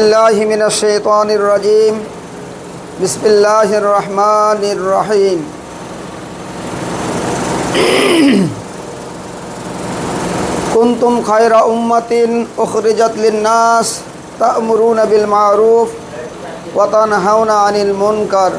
الله من الشيطان الرجيم بسم الله الرحمن الرحيم كنتم خير أمة أخرجت للناس تأمرون بالمعروف وتنهون عن المنكر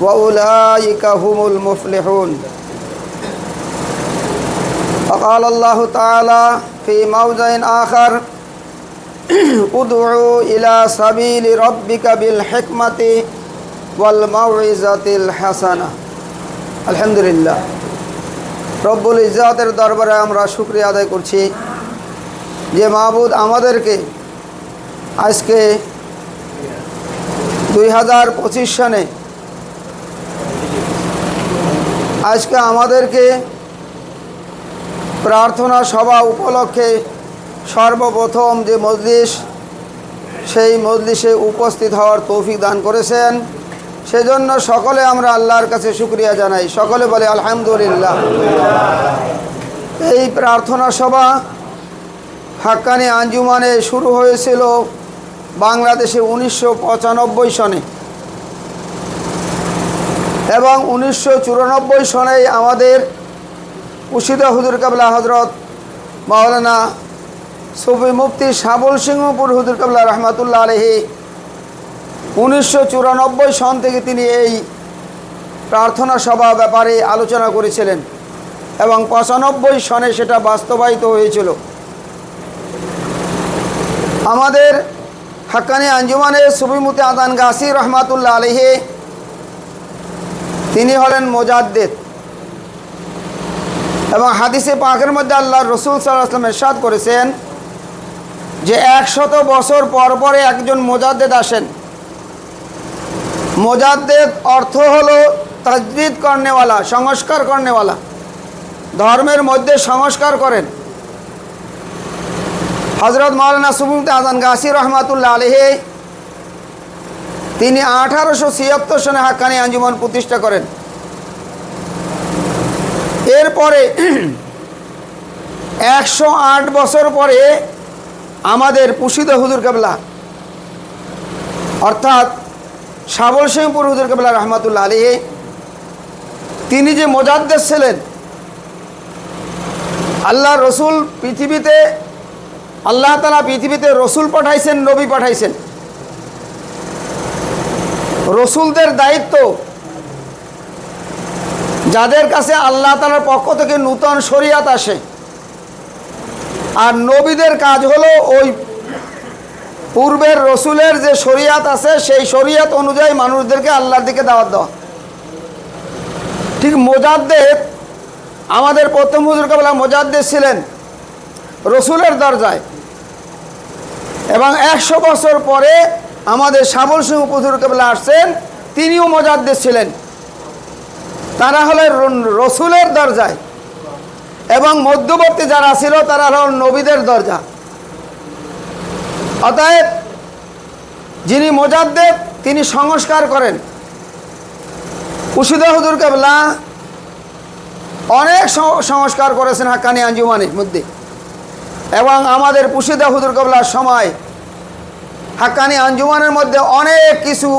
وأولئك هم المفلحون وقال الله تعالى في موضع آخر ادعوا إلى سبيل ربك بالحكمة والموعظة الحسنة الحمد لله রব্বুল ইজাতের দরবারে আমরা শুক্রিয়া আদায় করছি যে মাহবুদ আমাদেরকে আজকে দুই হাজার পঁচিশ সনে আজকে আমাদেরকে প্রার্থনা সভা উপলক্ষে সর্বপ্রথম যে মজলিস, সেই মজলিসে উপস্থিত হওয়ার তৌফিক দান করেছেন। সেজন্য সকলে আমরা আল্লাহর কাছে শুক্রিয়া জানাই। সকলে বলে, আলহামদুলিল্লাহ। এই প্রার্থনা সভা হাক্কানি আঞ্জুমানে শুরু হয়েছিল বাংলাদেশে উনিশশো পঁচানব্বই সনে। এবং উনিশশো সনেই আমাদের উশিদা হুজুর কাবলা হজরত মাওলানা সুফি মুফতি সাবল সিংহপুর হুজুর কাবলা রহমাতুল্লাহ আলহি উনিশশো চুরানব্বই সন থেকে তিনি এই প্রার্থনা সভা ব্যাপারে আলোচনা করেছিলেন এবং পঁচানব্বই সনে সেটা বাস্তবায়িত হয়েছিল। আমাদের হাক্কানি আঞ্জুমানের সুফিমুতি আদান গাছি রহমাতুল্লাহ আলহি তিনি হলেন মোজাদ্দেদ। এবং হাদিসে পাকের মধ্যে আল্লাহ রসুল সাল্লাহ আসলাম এরশাদ করেছেন যে একশত বছর পর পরে একজন মোজাদ্দেদ আসেন। মোজাদ্দেদ অর্থ হলো তাজবিদ কর্নেওয়ালা, সংস্কার কর্নেওয়ালা। ধর্মের মধ্যে সংস্কার করেন। হজরত মৌলানা সুবুমত আজান গাছি রহমাতুল্লাহ আলহে তিনি আঠারোশো ছিয়াত্তর সনে হাক্কানি আঞ্জুমান প্রতিষ্ঠা করেন। এরপরে একশো আট বছর পরে আমাদের পুষিত হুজুর কেবলা। অর্থাৎ সাবল সিংপুর হুজুর কেবলা রহমাতুল্লাহ আলী তিনি যে মোজাদ্দেশ ছিলেন, আল্লাহ রসুল পৃথিবীতে, আল্লাহ তালা পৃথিবীতে রসুল পাঠাইছেন, নবী পাঠাইছেন। রসুলদের দায়িত্ব, যাদের কাছে আল্লাহ তালার পক্ষ থেকে নূতন শরিয়াত আসে আর নবীদের কাজ হলো ওই পূর্বের রসুলের যে শরিয়াত আছে, সেই শরিয়াত অনুযায়ী মানুষদেরকে আল্লাহর দিকে দাওয়াত দেওয়া। ঠিক মোজাদ্দেদ, আমাদের প্রথম হুজুর কাবলা মোজাদ্দেদ ছিলেন রসুলের দরজায়। এবং একশো বছর পরে আমাদের সাবল সিংহ হুজুর কাবলা আসছেন, তিনিও মোজাদ্দেদ ছিলেন। তারা হলেন রসুলের দরজায়। এবং মধ্যবর্তী যারা ছিল, তারা হল নবীদের দরজা। অতএব যিনি মোজাদ্দেদ, তিনি সংস্কার করেন। উশিদা হুজুর কেবলা অনেক সংস্কার করেছেন হাক্কানি আঞ্জুমানের মধ্যে। এবং আমাদের পুশিদা হুজুর কেবলার সময় হাক্কানি আঞ্জুমানের মধ্যে অনেক কিছু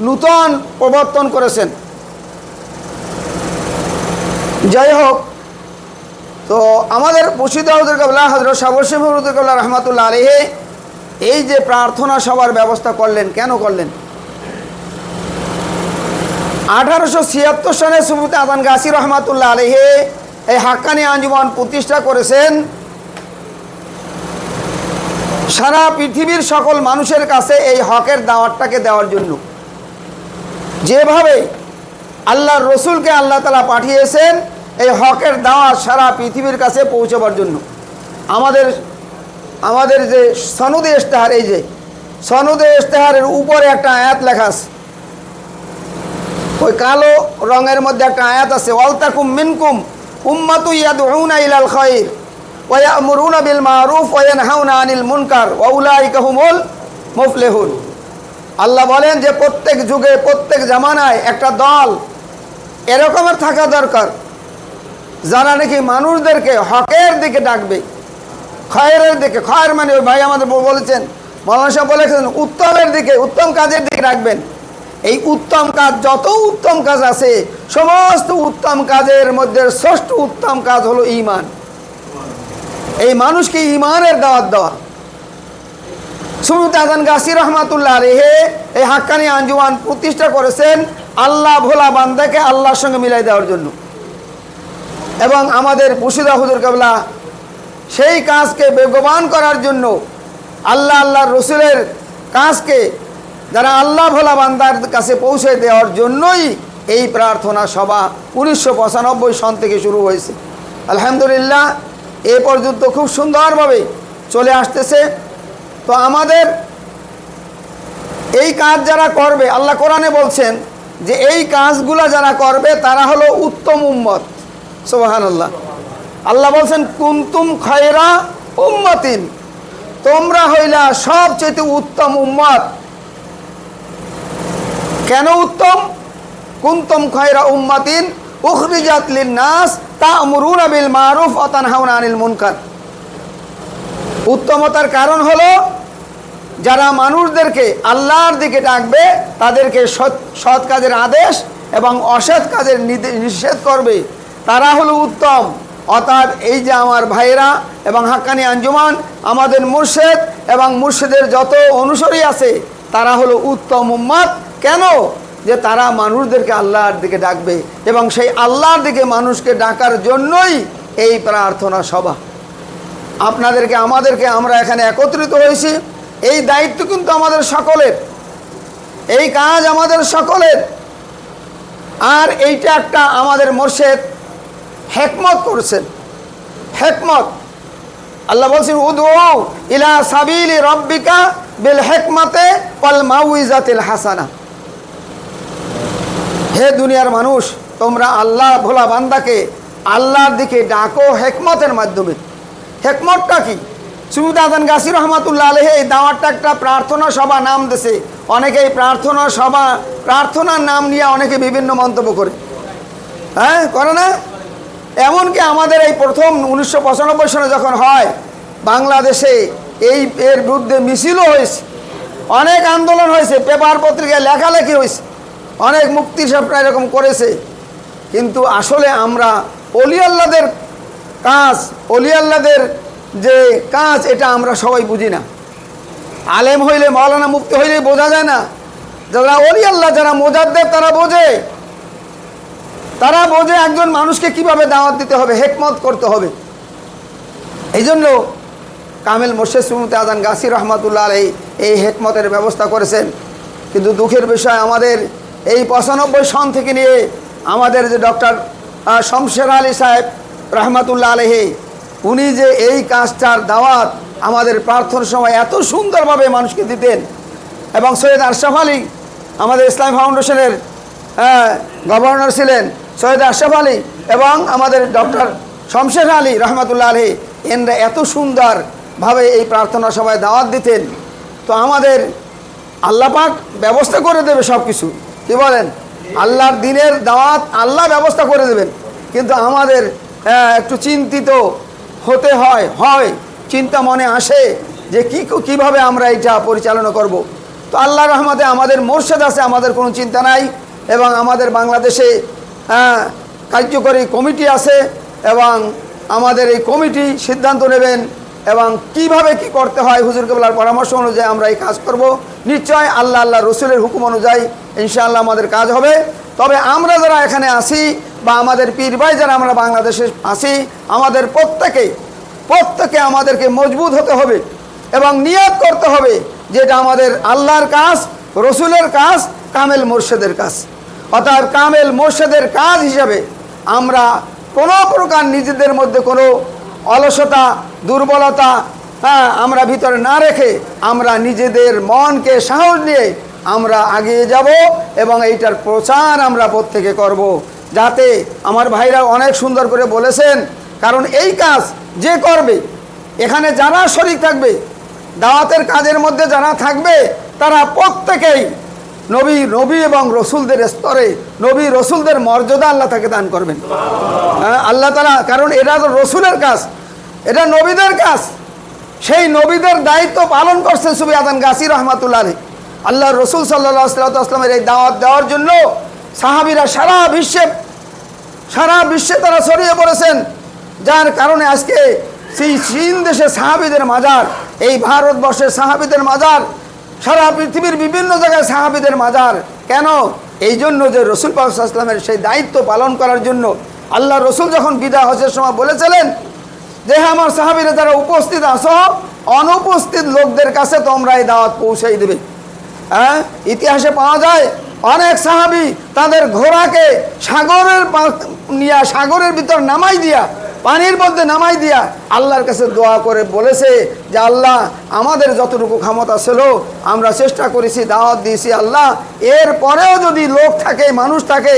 নূতন প্রবর্তন করেছেন। যাই হোক তো আমাদের পুশিদা হুজুর কাবলা হজরত সাবরসিম হুজুর কাবলা রহমাতুল্লাহ আলহে এই যে প্রার্থনা সভার ব্যবস্থা করলেন, কেন করলেন? আঠারোশো ছিয়াত্তর সালে সুবুতে আদান গাছি রহমাতুল্লাহ আলহে এই হাক্কানি আঞ্জুমান প্রতিষ্ঠা করেছেন। সারা পৃথিবীর সকল মানুষের কাছে এই হকের দাওয়াতটাকে দেওয়ার জন্য। যেভাবে আল্লাহর রসুলকে আল্লাহ তালা পাঠিয়েছেন এই হকের দাওয়াত সারা পৃথিবীর কাছে পৌঁছবার জন্য। আমাদের আমাদের যে সনদে ইশতেহার, এই যে সনদে ইশতেহারের উপরে একটা আয়াত লেখা আছে। ওই কালো রঙের মধ্যে একটা আয়াত আছে ওয়ালতাকুম মিনকুম উম্মাতু ইয়াদউনা ইলাল খায়র ওয়া ইয়ামুরুনা বিল মারুফ ওয়া ইয়ানহাউনা আনিল মুনকার ওয়া উলাইকা হুমুল মুফলিহুন। আল্লাহ বলেন যে প্রত্যেক যুগে, প্রত্যেক জামানায় একটা দল এরকমের থাকা দরকার। যারা নাকি মানুষদেরকে হকের দিকে ডাকবে খয়ের দিকে, খয়ের মানে ওই ভাই আমাদের বলেছেন সাহেব বলেছেন, উত্তমের দিকে, উত্তম কাজের দিকে রাখবেন। এই উত্তম কাজ, যত উত্তম কাজ আছে, সমস্ত উত্তম কাজের মধ্যে ষষ্ঠ উত্তম কাজ হলো ঈমান। এই মানুষকে ঈমানের দাওয়াত দেওয়া। সুরুত আজান গাসির রহমাতুল্লাহ রেহে এই হাক্কানি আঞ্জুমান প্রতিষ্ঠা করেছেন আল্লাহ ভোলা বান্দাকে আল্লাহর সঙ্গে মিলাই দেওয়ার জন্য। এবং আমাদের মুর্শিদা হুজুর কাবলা সেই কাজকে বেগবান করার জন্য আল্লাহ আল্লাহ রসুলের কাজকে যারা আল্লাহ ভোলা বান্দার কাছে পৌঁছে দেওয়ার জন্যই এই প্রার্থনা সভা উনিশশো পঁচানব্বই সন থেকে শুরু হয়েছে। আলহামদুলিল্লাহ, এ পর্যন্ত খুব সুন্দরভাবে চলে আসতেছে। তো আমাদের এই কাজ যারা করবে, আল্লাহ কোরআনে বলছেন যে এই কাজগুলা যারা করবে, তারা হলো উত্তম উম্মত। সোহান আল্লাহ আল্লাহ বলছেন, কুন্তুম খয়রা উম্মতিন। তোমরা হইলা সবচেয়ে উত্তম উম্মত। কেন উত্তম? কুন্তম খয়রা উম্মাতিন উখরিজাত লিন-নাস তা'মুরুনা বিল মারুফ ওয়া তানহাউনা আনিল মুনকার। উত্তমতার কারণ হলো, যারা মানুষদেরকে আল্লাহর দিকে ডাকবে, তাদেরকে সৎ কাজের আদেশ এবং অসৎ কাজের নিষেধ করবে। তারা হলো উত্তম। অর্থাৎ এই যে আমার ভাইয়েরা এবং হাক্কানি আঞ্জুমান, আমাদের মুর্শেদ এবং মুর্শেদের যত অনুসরী আছে, তারা হলো উত্তম উম্মাদ। কেন? যে তারা মানুষদেরকে আল্লাহর দিকে ডাকবে এবং সেই আল্লাহর দিকে মানুষকে ডাকার জন্যই এই প্রার্থনা সভা। আপনাদেরকে, আমাদেরকে আমরা এখানে একত্রিত হয়েছি। এই দায়িত্ব কিন্তু আমাদের সকলের। এই কাজ আমাদের সকলের। আর এইটা একটা আমাদের মোর্শেদ হেকমত করছেন। হেকমত। আল্লাহ বলছেন উদু ইলা সাবিলি রব্বিকা বিল হেকমতে পল মাউইজাতিল হাসানা। হে দুনিয়ার মানুষ, তোমরা আল্লাহ ভোলা বান্দাকে আল্লাহর দিকে ডাকো হেকমতের মাধ্যমে। হেকমতটা কি? সুবিদাদান গাসির রহমাতুল্লাহ আলহে এই দাওয়াতটা একটা প্রার্থনা সভা নাম দেশে অনেকে এই প্রার্থনা সভা, প্রার্থনার নাম নিয়ে অনেকে বিভিন্ন মন্তব্য করে। হ্যাঁ করে না? এমনকি আমাদের এই প্রথম উনিশশো পঁচানব্বই সালে যখন হয়, বাংলাদেশে এই এর বিরুদ্ধে মিছিলও হয়েছে, অনেক আন্দোলন হয়েছে, পেপার পত্রিকায় লেখালেখি হয়েছে, অনেক মুক্তি সাপটা এরকম করেছে। কিন্তু আসলে আমরা অলি আল্লাদের কাজ, অলি আল্লাদের যে কাজ, এটা আমরা সবাই বুঝি না। আলেম হইলে মৌলানা মুক্তি হইলে বোঝা যায় না। যারা অলি আল্লাহ, যারা মোজাদ্দেব তারা বোঝে। তারা বোঝে একজন মানুষকে কীভাবে দাওয়াত দিতে হবে, হেকমত করতে হবে। এই জন্য কামেল মোর্শেদ সুমতে আজান গাসির রহমাতুল্লাহ আলাই এই হেকমতের ব্যবস্থা করেছেন। কিন্তু দুঃখের বিষয়, আমাদের এই পঁচানব্বই সন থেকে নিয়ে আমাদের যে ডক্টর শমশের আলী সাহেব রহমাতুল্লাহ আলহে উনি যে এই কাজটার দাওয়াত আমাদের প্রার্থনার সময় এত সুন্দরভাবে মানুষকে দিতেন এবং সৈয়দ আশরাফ আলী আমাদের ইসলাম ফাউন্ডেশনের গভর্নর ছিলেন সৈয়দ আশরাফ আলী এবং আমাদের ডক্টর শমশের আলী রহমতুল্লাহ আলী এনরা এত সুন্দরভাবে এই প্রার্থনা সভায় দাওয়াত দিতেন। তো আমাদের আল্লাহ পাক ব্যবস্থা করে দেবে সব কিছু কী বলেন? আল্লাহর দিনের দাওয়াত আল্লাহ ব্যবস্থা করে দেবেন। কিন্তু আমাদের একটু চিন্তিত হতে হয় হয়, চিন্তা মনে আসে যে কি, কীভাবে আমরা এটা পরিচালনা করব। তো আল্লাহ রহমতে আমাদের মোর্শেদ আছে, আমাদের কোনো চিন্তা নাই এবং আমাদের বাংলাদেশে কার্যকরী কমিটি আছে এবং আমাদের এই কমিটি সিদ্ধান্ত নেবেন এবং কীভাবে কি করতে হয় হুজুর কেবলার পরামর্শ অনুযায়ী আমরা এই কাজ করব। নিশ্চয় আল্লাহ আল্লাহ রসুলের হুকুম অনুযায়ী ইনশাআল্লাহ আমাদের কাজ হবে। তবে আমরা যারা এখানে আসি বা আমাদের পীর ভাই যারা আমরা বাংলাদেশে আসি আমাদের প্রত্যেকে প্রত্যেকে আমাদেরকে মজবুত হতে হবে এবং নিয়ত করতে হবে যেটা আমাদের আল্লাহর কাজ, রসুলের কাজ, কামেল মোর্শেদের কাজ। অর্থাৎ কামেল মোর্শেদের কাজ হিসাবে আমরা কোনো প্রকার নিজেদের মধ্যে কোনো অলসতা, দুর্বলতা হ্যাঁ আমরা ভিতরে না রেখে আমরা নিজেদের মনকে সাহস নিয়ে আমরা আগিয়ে যাব এবং এইটার প্রচার আমরা প্রত্যেকে করব। যাতে আমার ভাইরা অনেক সুন্দর করে বলেছেন, কারণ এই কাজ যে করবে, এখানে যারা শরিক থাকবে, দাওয়াতের কাজের মধ্যে যারা থাকবে, তারা প্রত্যেকেই নবী নবী এবং রসুলদের স্তরে নবী রসুলদের মর্যাদা আল্লাহ তাকে দান করবেন। হ্যাঁ, আল্লাহ তালা কারণ এটা তো রসুলের কাজ এটা নবীদের কাজ। সেই নবীদের দায়িত্ব পালন করছেন সুবি আদান গাছি রহমাতুল্লাহ আলী আল্লাহ রসুল সাল্লাহ আসলামের এই দাওয়াত দেওয়ার জন্য সাহাবিরা সারা বিশ্বে সারা বিশ্বে তারা ছড়িয়ে পড়েছেন। যার কারণে আজকে সেই চীন দেশে সাহাবিদের মাজার এই ভারতবর্ষের সাহাবিদের মাজার সারা পৃথিবীর বিভিন্ন জায়গায় সাহাবিদের মাজার। কেন? এই জন্য যে রসুল পাকামের সেই দায়িত্ব পালন করার জন্য আল্লাহ রসুল যখন বিদা হজের সময় বলেছিলেন যে হ্যাঁ আমার সাহাবিরা যারা উপস্থিত আসো অনুপস্থিত লোকদের কাছে তোমরা এই দাওয়াত পৌঁছাই দেবে। হ্যাঁ ইতিহাসে পাওয়া যায়, অনেক সাহাবি তাদের ঘোড়াকে সাগরের নিয়া, সাগরের ভিতর নামাই দিয়া পানির মধ্যে নামাই দিয়া আল্লাহর কাছে দোয়া করে বলেছে যে, আল্লাহ, আমাদের যতটুকু ক্ষমতা ছিল, আমরা চেষ্টা করেছি, দাওয়াত দিয়েছি, আল্লাহ, এর পরেও যদি লোক থাকে, মানুষ থাকে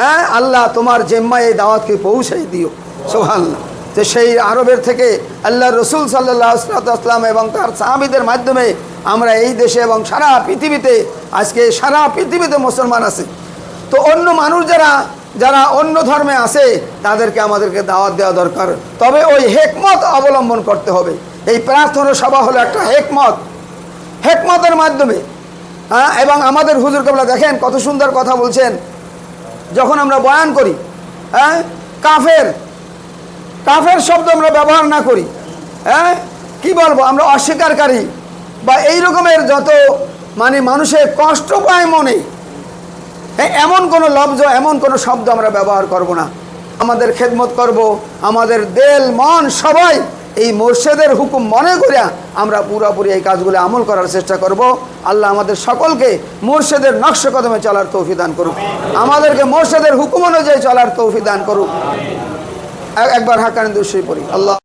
হ্যাঁ আল্লাহ তোমার জেম্মায় এই দাওয়াতকে পৌঁছাই দিও। সোহাল্লাহ যে সেই আরবের থেকে আল্লাহ রসুল সাল্লাহ আসলাম এবং তার সাহাবিদের মাধ্যমে আমরা এই দেশে এবং সারা পৃথিবীতে, আজকে সারা পৃথিবীতে মুসলমান আছে। তো অন্য মানুষ যারা যারা অন্য ধর্মে আছে, তাদেরকে আমাদেরকে দাওয়াত দেওয়া দরকার। তবে ওই হেকমত অবলম্বন করতে হবে। এই প্রার্থনা সভা হলো একটা হেকমত। হেকমতের মাধ্যমে হ্যাঁ এবং আমাদের হুজুর কাবলা দেখেন কত সুন্দর কথা বলছেন। যখন আমরা বয়ান করি হ্যাঁ কাফের কাফের শব্দ আমরা ব্যবহার না করি হ্যাঁ কি বলব, আমরা অস্বীকারী বা এই রকমের যত মানে মানুষের কষ্ট পায় মনে এমন কোনো লব্জ, এমন কোনো শব্দ আমরা ব্যবহার করব না। আমাদের খেদমত করব, আমাদের দেল, মন, সবাই এই মোর্শেদের হুকুম মনে করে আমরা পুরোপুরি এই কাজগুলো আমল করার চেষ্টা করব। আল্লাহ আমাদের সকলকে মোর্শেদের নকশ কদমে চলার তৌফি দান করুক। আমাদেরকে মোর্শেদের হুকুম অনুযায়ী চলার তৌফি দান করুক। এক- একবার হাকানি দুশ্রী পড়ি। আল্লাহ